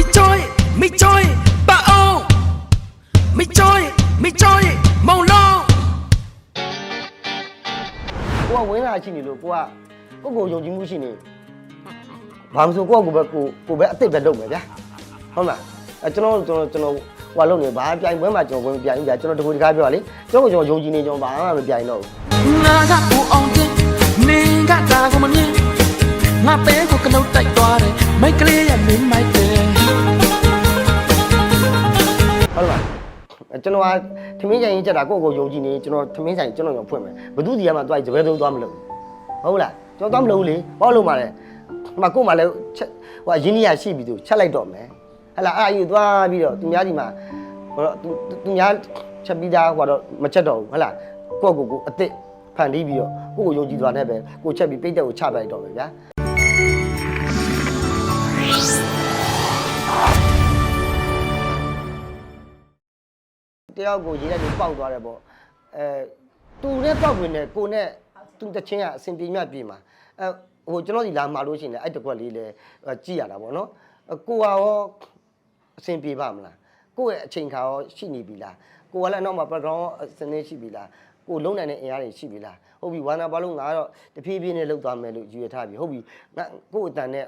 မိချောရင်မိချောရင်ပအောင်မိချောရင်မိချောရင်မောင်လုံးကိုကဝင်းလာရှိနေလို့ကိုကကိုကိုယုံကြည်မှုရှိနေဘာလို့ဆိုကိုကကိုပဲကိုကိုပဲအစ်စ်ပဲလုပ်မယ်ဗျာဟုတ်လားအဲကျွန်တော်ကျွန်တော်ကျွန်တော်ဟိုလုပ်နေဘာပြိုင်ပွဲမှာကျွန်တော်ဝင်ပြိုင်ပြကျွန်တော်တကူတကားပြောလေကျွန်တော်ကျွန်တော်ယုံကြည်နေကျွန်တော်ဘာမှမပြိုင်တော့ဘူးနာကပူအောင်ကင်းမင်းကတာက တော်ကသမင်းဆိုင်ရင်ကြက်တာကိုကိုယုံကြည်နေကျွန်တော်သမင်းဆိုင်ကျွန်တော်ရောဖွင့်မယ်ဘသူစီကမှသွားကြပဲသုံးသွားမလို့ဟုတ်လားကျွန်တော်သွားမလို့လေဘာလို့မှလဲမကိုမှလည်းချက်ဟိုရင်းနှီးရရှိပြီသူချက်လိုက်တော့မယ်ဟဲ့လားအဲ့အယူသွားပြီးတော့သူများဒီမှာဟိုတော့သူသူများချက်ပြီးသားဟိုတော့မချက်တော့ဘူးဟဲ့လားကိုကိုကိုအစ်စ်ဖန်တီးပြီးတော့ကိုကိုယုံကြည်သွားတဲ့ပဲကိုချက်ပြီးပိတ်တဲ့ကိုချပလိုက်တော့မယ်ဗျာ တယောက်ကိုရေးတဲ့လူပေါက်သွားတယ်ပေါ့အဲသူနဲ့ပေါက်ဝင်တယ်ကိုနဲ့သူတချင်းကအစင်ပြေမြပြေမှာအဲဟိုကျွန်တော်ဒီလာမှာလို့ရှိရင်လည်းအဲ့တကွက်လေးလည်းကြည့်ရတာပေါ့နော်အဲကိုကရောအစင်ပြေပါမလားကိုရဲ့အချိန်ခါရောရှိနေပြီလားကိုကလည်းနောက်မှာ background စနေရှိပြီလားကိုလုံးနိုင်တဲ့အင်အားတွေရှိပြီလားဟုတ်ပြီဝါနာဘာလို့ငါတော့တဖြည်းဖြည်းနဲ့လောက်သွားမယ်လို့ယူရထားပြီဟုတ်ပြီငါကိုအတန်နဲ့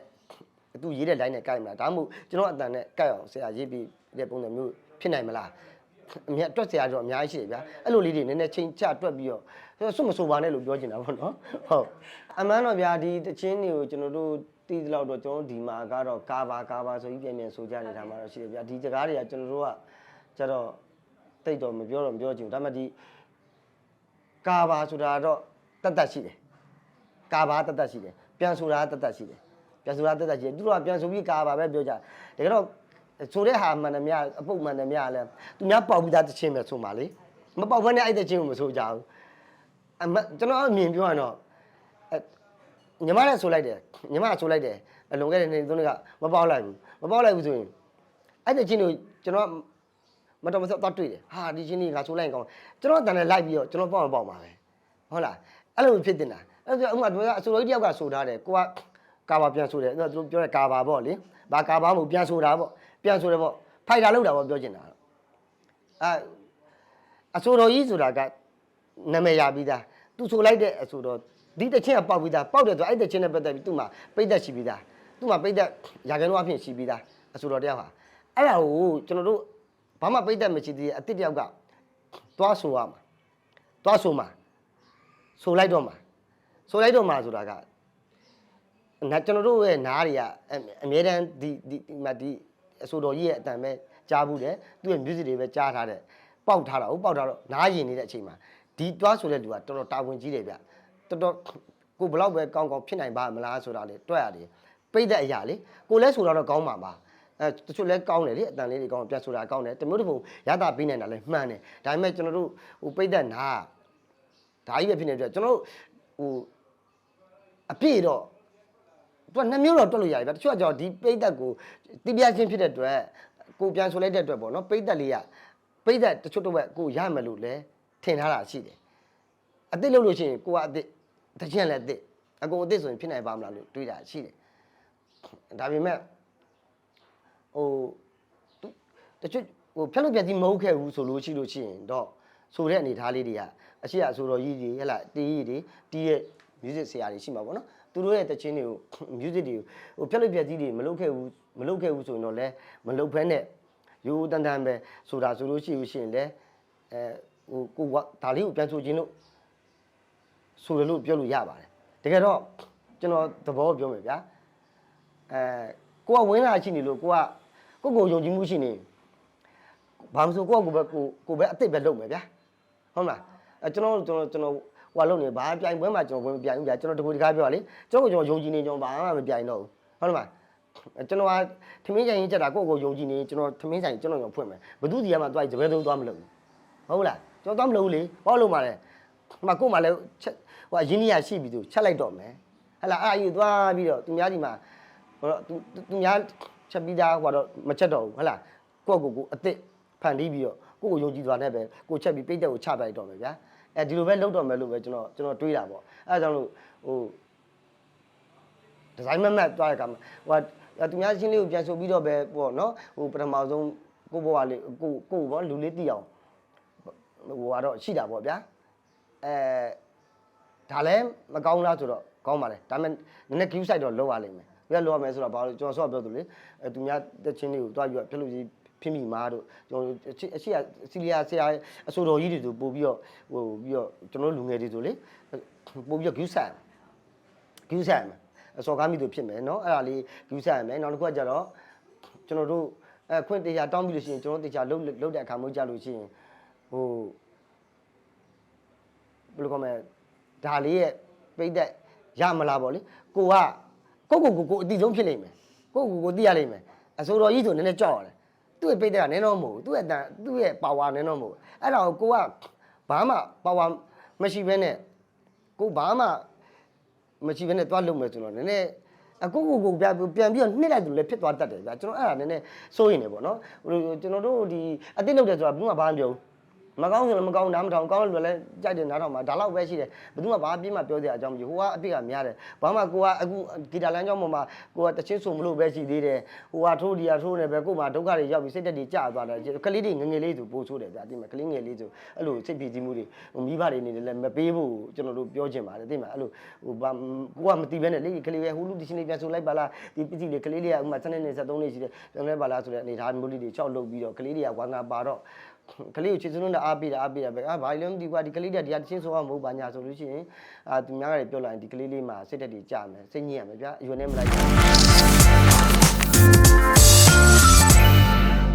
သူရေးတဲ့ line နဲ့ကြိုက်မလားဒါမှမဟုတ်ကျွန်တော်အတန်နဲ့ကြိုက်အောင်ဆရာရေးပြီးတဲ့ပုံစံမျိုးဖြစ်နိုင်မလား အမြတ်တွက်စရာတော့အများကြီးရှိတယ်ဗျာအဲ့လိုလေးတွေနည်းနည်းချိန်ချတွက်ပြီးတော့ဆွတ်မဆိုပါနဲ့လို့ပြောချင်တာပေါ့နော်ဟုတ်အမှန်တော့ဗျာဒီတချင်းတွေကိုကျွန်တော်တို့တီးသလောက်တော့ကျွန်တော်တို့ဒီမှာကတော့ကာပါကာပါဆိုပြီးပြန်ပြန်ဆိုကြနေတာမှတော့ရှိတယ်ဗျာဒီစကားတွေကကျွန်တော်တို့ကကျတော့တိတ်တော့မပြောတော့မပြောချင်ဘူးဒါပေမဲ့ဒီကာပါဆိုတာတော့တတ်တတ်ရှိတယ်ကာပါတတ်တတ်ရှိတယ်ပြန်ဆိုတာတတ်တတ်ရှိတယ်ပြန်ဆိုတာတတ်တတ်ရှိတယ်သူတို့ကပြန်ဆိုပြီးကာပါပဲပြောကြတယ်ဒါကတော့ ဆိုတဲ့ဟာမှန်တယ်များအပုတ်မှန်တယ်များလဲသူများပေါက်ပြီးသားတစ်ချင်းပဲဆိုပါလေမပေါက်ဘဲနဲ့အဲ့တဲ့ချင်းကိုမဆိုကြဘူးအမကျွန်တော်အမြင်ပြောရတော့အဲညီမလည်းဆိုလိုက်တယ်ညီမကဆိုလိုက်တယ်အလွန်ခဲ့တဲ့နေ့သုံးနှစ်ကမပေါက်လိုက်ဘူးမပေါက်လိုက်ဘူးဆိုရင်အဲ့တဲ့ချင်းကိုကျွန်တော်မတော်မဆော့တော့တွေ့တယ်ဟာဒီချင်းကြီးငါဆိုလိုက်ရင်ကောင်းကျွန်တော်တန်တယ်လိုက်ပြီးတော့ကျွန်တော်ပေါက်မပေါက်ပါပဲဟုတ်လားအဲ့လိုဖြစ်တင်တာအဲ့ဒါဥမာတို့ကအစိုးရတယောက်ကဆိုထားတယ်ကိုကကာဘာပြန်ဆိုတယ်သူတို့ပြောတယ်ကာဘာပေါ့လေဘာကာဘာမဟုတ်ပြန်ဆိုတာပေါ့ ပြန်ဆိုတယ်ပေါ့ဖိုက်တာလောက်တာပေါ့ပြောချင်တာအဲအစိုးရကြီးဆိုတာကနာမည်ရပြီးသားသူဆိုလိုက်တဲ့အဆိုတော့ဒီတချင်းကပေါက်ပြီးသားပေါက်တယ်ဆိုအဲ့တချင်းနဲ့ပတ်သက်ပြီးသူ့မှာပိတ်သက်ရှိပြီးသားသူ့မှာပိတ်သက်ရာခိုင်နှုန်းအဖြစ်ရှိပြီးသားအဆိုတော်တယောက်ဟာအဲ့ဒါကိုကျွန်တော်တို့ဘာမှပိတ်သက်မရှိသေးတဲ့အစ်စ်တယောက်ကသွားဆိုရမှာသွားဆိုမှာဆိုလိုက်တော့မှာဆိုလိုက်တော့မှာဆိုတာကနာကျွန်တော်တို့ရဲ့နားတွေကအအမြဲတမ်းဒီဒီဒီမှာဒီ အဆိုတော်ကြီးရဲ့အတန်ပဲကြားဘူးတယ်သူ့ရဲ့ music တွေပဲကြားထားတယ်ပေါက်ထားတာဟုတ်ပေါက်ထားတော့နားရင်နေတဲ့အချိန်မှာဒီတွားဆိုတဲ့လူကတော်တော်တာဝန်ကြီးတယ်ဗျတော်တော်ကိုဘလောက်ပဲကောင်းကောင်းဖြစ်နိုင်ပါမလားဆိုတာလေတွက်ရတယ်ပိတ်တဲ့အရာလေကိုလဲဆိုတော့ကောင်းပါပါအဲတချို့လဲကောင်းတယ်လေအတန်လေးတွေကောင်းပြန်ဆိုတာကောင်းတယ်တမျိုးတစ်ပုံရတာပေးနိုင်တာလဲမှန်တယ်ဒါပေမဲ့ကျွန်တော်တို့ဟိုပိတ်တဲ့နားဒါကြီးပဲဖြစ်နေတဲ့အတွက်ကျွန်တော်တို့ဟိုအပြည့်တော့ သူကနှစ်မျိုးတော့တွက်လို့ရတယ်ဗျတချို့ကကြောင့်ဒီပိတ်သက်ကိုတိပြချင်းဖြစ်တဲ့အတွက်ကိုပြန်ဆိုလိုက်တဲ့အတွက်ပေါ့နော်ပိတ်သက်လေးကပိတ်သက်တချို့တော့ပဲကိုရမယ်လို့လဲထင်ထားတာရှိတယ်အစ်စ်လို့လို့ရှိရင်ကိုကအစ်စ်တချင်လည်းအစ်စ်အကုန်အစ်စ်ဆိုရင်ဖြစ်နိုင်ပါမလားလို့တွေးတာရှိတယ်ဒါပေမဲ့ဟိုသူတချို့ဟိုဖြတ်လို့ပြတ်ကြီးမဟုတ်ခဲ့ဘူးဆိုလို့ရှိလို့ရှိရင်တော့ဆိုတဲ့အနေထားလေးတွေကအရှိအဆိုတော်ကြီးတွေဟဲ့လားတီးကြီးတွေတီးရဲ့ music ဆရာတွေရှိမှာပေါ့နော် သူတို့ရဲ့တခြင်းတွေကို music တွေကိုဟိုဖြတ်လို့ပြတ်ကြီးတွေမလုပ်ခဲ့ဘူးမလုပ်ခဲ့ဘူးဆိုရင်တော့လဲမလုပ်ဖဲနဲ့ရိုးတန်တန်ပဲဆိုတာဆိုလို့ရှိလို့ရှိရင်လဲအဲဟိုကိုကဒါလေးကိုပြန်ဆိုခြင်းလို့ဆိုတယ်လို့ပြောလို့ရပါတယ်တကယ်တော့ကျွန်တော်သဘောပြောမယ်ဗျာအဲကိုကဝင်းလာရှိနေလို့ကိုကကိုကိုယုံကြည်မှုရှိနေဘာမှမဆိုကိုကကိုပဲကိုကိုပဲအစ်စ်ပဲလုပ်မယ်ဗျာဟုတ်မလားအဲကျွန်တော်ကျွန်တော်ကျွန်တော် ဟိုလုပ်နေဘာပြိုင်ပွဲမှာကျွန်တော်ဝင်မပြိုင်ဘူးဗျာကျွန်တော်တကူတကားပြောရလေကျွန်တော်ကိုကျွန်တော်ယုံကြည်နေကျွန်တော်ဘာမှမပြိုင်တော့ဘူးဟုတ်လားကျွန်တော်ကထမင်းဆိုင်ရင်ချက်တာကိုယ့်ကိုယုံကြည်နေကျွန်တော်ထမင်းဆိုင်ကျွန်တော်ရောဖွင့်မယ်ဘသူစီကမှသွားကြပဲသုံးသွားမလို့ဟုတ်လားကျွန်တော်သွားမလို့လေဘာလို့မှလဲမကို့မှလည်းချက်ဟိုအရင်ကြီးရရှိပြီသူချက်လိုက်တော့မယ်ဟလာအဲ့အယူသွားပြီးတော့သူများဒီမှာဟိုတော့သူသူများချက်ပြီးသားဟိုတော့မချက်တော့ဘူးဟလာကိုယ့်ကိုကိုအစ်စ်ဖန်တီးပြီးတော့ကိုယ့်ကိုယုံကြည်သွားတဲ့ပဲကိုချက်ပြီးပိတ်တဲ့ကိုချပလိုက်တော့မယ်ဗျာ အဲဒီလိုပဲလုပ်တော့မယ်လို့ပဲကျွန်တော်ကျွန်တော်တွေးတာပေါ့အဲဒါကြောင့်လို့ဟိုဒီဇိုင်းမက်မက်သွားတဲ့ကမှာဟိုကအဲသူများချင်းလေးကိုပြန်ဆိုပြီးတော့ပဲပေါ့နော်ဟိုပထမဆုံးကိုဘွားလေးကိုကိုဘောလူလေးတီအောင်ဟိုကတော့ရှိတာပေါ့ဗျာအဲဒါလည်းမကောင်းလားဆိုတော့ကောင်းပါလေဒါပေမဲ့နည်းနည်း queue site တော့လောက်ရလိမ့်မယ်ဘယ်လိုလောက်ရမလဲဆိုတော့ဘာလို့ကျွန်တော်ဆော့ပြောသူလေအဲသူများတက်ချင်းလေးကိုတွားပြီးတော့ပြလို့ကြီး ဖြစ်မိမှာတို့ကျွန်တော်အရှိအစီလီယာဆရာအစိုးတော်ကြီးတွေဆိုပို့ပြီးတော့ဟိုပြီးတော့ကျွန်တော်လူငယ်တွေဆိုလေပို့ပြီးတော့ဂူးဆန်ဂူးဆန်အစော်ကားမိသူဖြစ်မယ်နော်အဲ့ဒါလေးဂူးဆန်ရမယ်နောက်တစ်ခုကကြတော့ကျွန်တော်တို့အဲခွင့်တရားတောင်းပြီးလို့ရှိရင်ကျွန်တော်တရားလုတ်လုတ်တဲ့အခါမျိုးကြလို့ရှိရင်ဟိုဘယ်လိုကောမလဲဒါလေးရဲ့ပိတ်သက်ရမလားဗောလေကိုကကိုကိုကိုကိုအတိဆုံးဖြစ်နေမယ်ကိုကိုကိုတိရလိမ့်မယ်အစိုးတော်ကြီးဆိုနည်းနည်းကြောက်ရတယ် သူ့ရဲ့ပိတ်သက်ကနည်းတော့မဟုတ်ဘူးသူ့ရဲ့တန်သူ့ရဲ့ပါဝါနည်းတော့မဟုတ်ဘူးအဲ့ဒါကိုကိုကဘာမှပါဝါမရှိဘဲနဲ့ကိုဘာမှမရှိဘဲနဲ့သွားလုပ်မယ်ဆိုတော့နည်းနည်းအကုတ်ကုတ်ကုတ်ပြန်ပြန်ပြီးတော့နှိမ့်လိုက်သူလည်းဖြစ်သွားတတ်တယ်ဗျာကျွန်တော်အဲ့ဒါနည်းနည်းစိုးရင်နေပေါ့နော်ဟိုကျွန်တော်တို့ဒီအတိတ်လုပ်တယ်ဆိုတာဘူးမှဘာမှမပြောဘူး မကောင်းဆိုလည်းမကောင်းနားမထောင်ကောင်းလို့လည်းကြိုက်တယ်နားထောင်မှာဒါတော့ပဲရှိတယ်ဘယ်သူမှဘာပြင်းမှပြောစရာအကြောင်းမရှိဘူးဟိုကအပြစ်ကများတယ်ဘာမှကိုကအခုဂီတာလမ်းကြောင်းပေါ်မှာကိုကတချင်းဆိုမလို့ပဲရှိသေးတယ်ဟိုကထိုးဒီကထိုးနေပဲကို့မှာဒုက္ခတွေရောက်ပြီးစိတ်တက်တွေကျသွားတယ်ကလေးတွေငငယ်လေးဆိုပို့ဆိုးတယ်ဗျာတိမကလေးငယ်လေးဆိုအဲ့လိုစိတ်ပြေးမှုတွေမိဘတွေနေတယ်လည်းမပေးဖို့ကျွန်တော်တို့ပြောချင်ပါတယ်တိမအဲ့လိုဟိုဘာကိုကမတီးပဲနဲ့လေကလေးပဲဟိုလူဒီရှင်လေးပြန်ဆိုလိုက်ပါလားဒီပစ္စည်းလေးကလေးလေးကဥမာ7နှစ်73နှစ်ရှိတယ်ပြန်လဲပါလားဆိုတဲ့အနေထားမျိုးလေးတွေချောက်လုပ်ပြီးတော့ကလေးတွေကဝမ်းသာပါတော့ ကလေးကိုချစ်စလုံးနဲ့အားပေးတာအားပေးတာပဲအာဘာလို့မသိဘူးကွာဒီကလေးတွေကဒီဟာတချင်းဆိုအောင်မဟုတ်ပါညာဆိုလို့ရှိရင်အာသူများကလည်းပြောလိုက်ရင်ဒီကလေးလေးမှာစိတ်တက်တွေကြာမယ်စိတ်ညစ်ရမယ်ဗျာအရွယ်နဲ့မလိုက်ဘူး